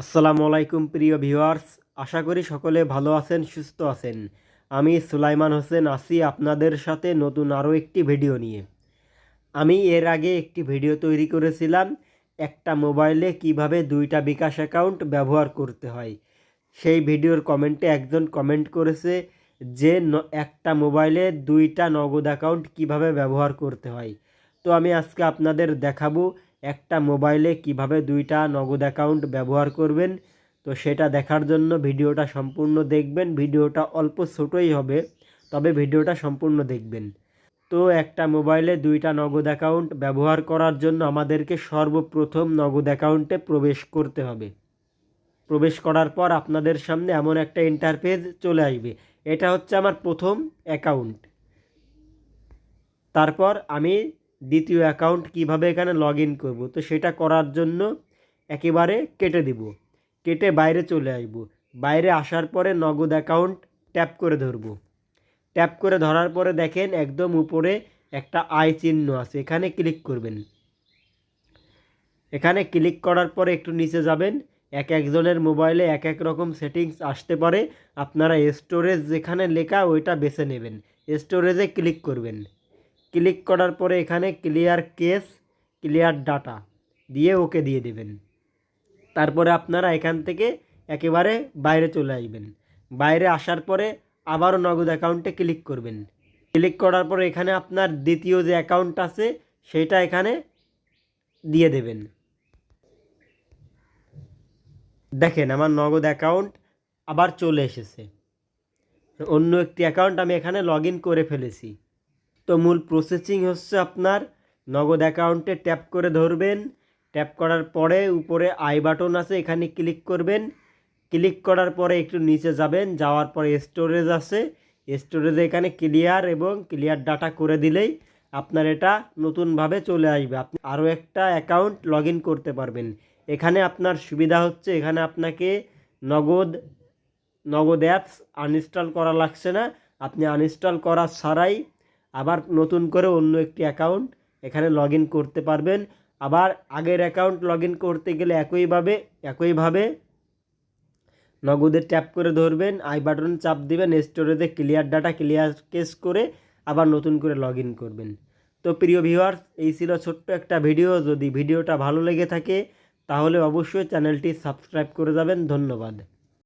আসসালামু আলাইকুম, প্রিয় ভিউয়ার্স। আশা করি সকলে ভালো আছেন, সুস্থ আছেন। আমি সুলাইমান হোসেন আসি আপনাদের সাথে নতুন আরও একটি ভিডিও নিয়ে। আমি এর আগে একটি ভিডিও তৈরি করেছিলাম, একটা মোবাইলে কীভাবে দুইটা বিকাশ অ্যাকাউন্ট ব্যবহার করতে হয়। সেই ভিডিওর কমেন্টে একজন কমেন্ট করেছে যে একটা মোবাইলে দুইটা নগদ অ্যাকাউন্ট কীভাবে ব্যবহার করতে হয়? তো আমি আজকে আপনাদের দেখাবো একটা মোবাইলে কীভাবে দুইটা নগদ অ্যাকাউন্ট ব্যবহার করবেন, তো সেটা দেখার জন্য ভিডিওটা সম্পূর্ণ দেখবেন। ভিডিওটা অল্প ছোটোই হবে, তবে ভিডিওটা সম্পূর্ণ দেখবেন। তো একটা মোবাইলে দুইটা নগদ অ্যাকাউন্ট ব্যবহার করার জন্য আমাদেরকে সর্বপ্রথম নগদ অ্যাকাউন্টে প্রবেশ করতে হবে। প্রবেশ করার পর আপনাদের সামনে এমন একটা ইন্টারফেস চলে আসবে। এটা হচ্ছে আমার প্রথম অ্যাকাউন্ট। তারপর আমি দ্বিতীয় অ্যাকাউন্ট কীভাবে এখানে লগ ইন করব? তো সেটা করার জন্য একেবারে কেটে দিব। কেটে বাইরে চলে আসব। বাইরে আসার পরে নগদ অ্যাকাউন্ট ট্যাপ করে ধরবো। ট্যাপ করে ধরার পরে দেখেন একদম উপরে একটা আই চিহ্ন আছে। এখানে ক্লিক করবেন। এখানে ক্লিক করার পরে একটু নিচে যাবেন। এক একজনের মোবাইলে এক এক রকম সেটিংস আসতে পারে। আপনারা স্টোরেজ যেখানে লেখা ওইটা বেছে নেবেন। স্টোরেজে ক্লিক করবেন। ক্লিক করার পরে এখানে ক্লিয়ার কেস, ক্লিয়ার ডাটা দিয়ে ওকে দিয়ে দেবেন। তারপরে আপনারা এখান থেকে একেবারে বাইরে চলে আসবেন। বাইরে আসার পরে আবারও নগদ অ্যাকাউন্টে ক্লিক করবেন। ক্লিক করার পরে এখানে আপনার দ্বিতীয় যে অ্যাকাউন্ট আছে, সেটা এখানে দিয়ে দেবেন। দেখেন আমার নগদ অ্যাকাউন্ট আবার চলে এসেছে। অন্য একটি অ্যাকাউন্ট আমি এখানে লগ করে ফেলেছি। তো মূল প্রসেসিং হচ্ছে আপনার নগদ অ্যাকাউন্টে ট্যাপ করে ধরবেন। ট্যাপ করার পরে উপরে আই বাটন আছে, এখানে ক্লিক করবেন। ক্লিক করার পরে একটু নিচে যাবেন, যাওয়ার পরে স্টোরেজ আছে। স্টোরেজে এখানে ক্লিয়ার এবং ক্লিয়ার ডাটা করে দিলেই আপনার এটা নতুনভাবে চলে আসবে। আপনি আরও একটা অ্যাকাউন্ট লগ করতে পারবেন। এখানে আপনার সুবিধা হচ্ছে, এখানে আপনাকে নগদ নগদ অ্যাপস আনইনস্টল করা লাগছে না। আপনি আনইনস্টল করা ছাড়াই আবার নতুন করে অন্য একটি অ্যাকাউন্ট এখানে লগ করতে পারবেন। আবার আগের অ্যাকাউন্ট লগ করতে গেলে একইভাবে একইভাবে নগদে ট্যাপ করে ধরবেন। আই বাটন চাপ দিবেন স্টোরেজে ক্লিয়ার ডাটা ক্লিয়ার কেস করে আবার নতুন করে লগ করবেন। তো প্রিয় ভিউয়ার্স এই ছিল ছোট্ট একটা ভিডিও যদি ভিডিওটা ভালো লেগে থাকে, তাহলে অবশ্যই চ্যানেলটি সাবস্ক্রাইব করে যাবেন। ধন্যবাদ।